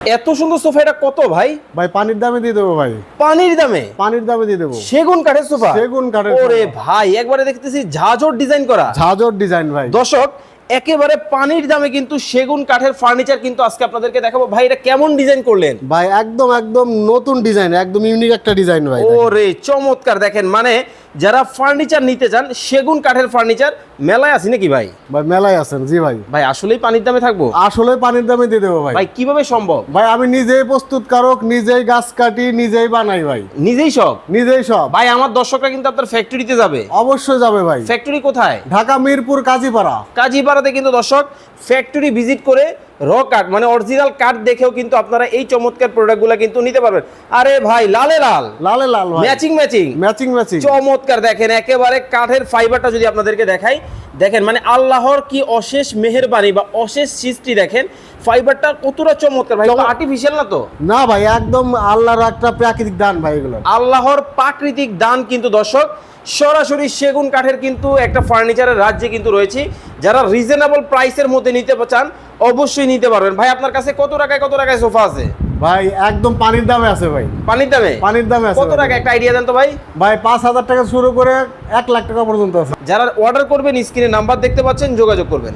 এত সুন্দর সোফা এটা কত ভাই? ভাই পানির দামে দিয়ে দেবো ভাই। পানির দামে? পানির দামে দিয়ে দেবো। সেগুন কাঠের সোফা? সেগুন কাঠের ওরে ভাই একবারে দেখতেছি ঝাঁঝর ডিজাইন করা। ঝাঁঝর ডিজাইন ভাই। দর্শক একেবারে পানির দামে কিন্তু সেগুন কাঠের ফার্নিচার কিন্তু আজকে আপনাদেরকে দেখাবো। ভাই এটা কেমন ডিজাইন করলেন? ভাই একদম একদম নতুন ডিজাইন একদম ইউনিক একটা ডিজাইন ভাই। ওরে চমৎকার। দেখেন মানে যারা ফার্নিচার নিতে চান সেগুন কাঠের ফার্নিচার মেলায় আছে নাকি ভাই? ভাই মেলায় আছেন জি ভাই। ভাই আসলেই পানির দামে থাকব? আসলে পানির দামে দিয়ে দেবো ভাই। ভাই কীভাবে সম্ভব? ভাই আমি নিজেই প্রস্তুত প্রস্তুতকারক নিজেই গাছ কাটি নিজেই বানাই ভাই। নিজেই সব? নিজেই সব। ভাই আমার দর্শকরা কিন্তু আপনার ফ্যাক্টরিতে যাবে। অবশ্যই যাবে ভাই। ফ্যাক্টরি কোথায়? ঢাকা মিরপুর কাজীপাড়া। কাজীপাড়াতে কিন্তু দর্শক ফ্যাক্টরি ভিজিট করে র কাঠ মানে অরিজিনাল কাঠ দেখেও কিন্তু আপনারা এই চমৎকার প্রোডাক্টগুলো কিন্তু নিতে পারবেন। আরে ভাই লালে লাল। লালে লাল ভাই। ম্যাচিং ম্যাচিং ম্যাচিং ম্যাচিং চমৎকার দেখেন একেবারে কাঠের ফাইবারটা যদি আপনাদেরকে দেখাই দেখেন মানে আল্লাহর কি অশেষ মেহেরবানি বা অশেষ সৃষ্টি দেখেন ফাইবারটা কতটা চমৎকার ভাই আর্টিফিশিয়াল না তো? না ভাই একদম আল্লাহর একটা প্রাকৃতিক দান ভাই এগুলো। আল্লাহর প্রাকৃতিক দান কিন্তু দর্শক সরাসরি সেগুন কাঠের কিন্তু একটা ফার্নিচারের রাজ্যে কিন্তু রয়েছে। যারা রিজনেবল প্রাইসের মধ্যে নিতে চান অবশ্যই নিতে পারবেন। ভাই আপনার কাছে কত টাকায় কত টাকায় সোফা আছে? ভাই একদম পানির দামে আছে ভাই। পানির দামে? পানির দামে আছে কত টাকা? একটা আইডিয়া দেন তো ভাই। ভাই পাঁচ হাজার টাকা শুরু করে এক লাখ টাকা পর্যন্ত আছে। যারা অর্ডার করবেন স্ক্রিনে নাম্বার দেখতে পাচ্ছেন যোগাযোগ করবেন।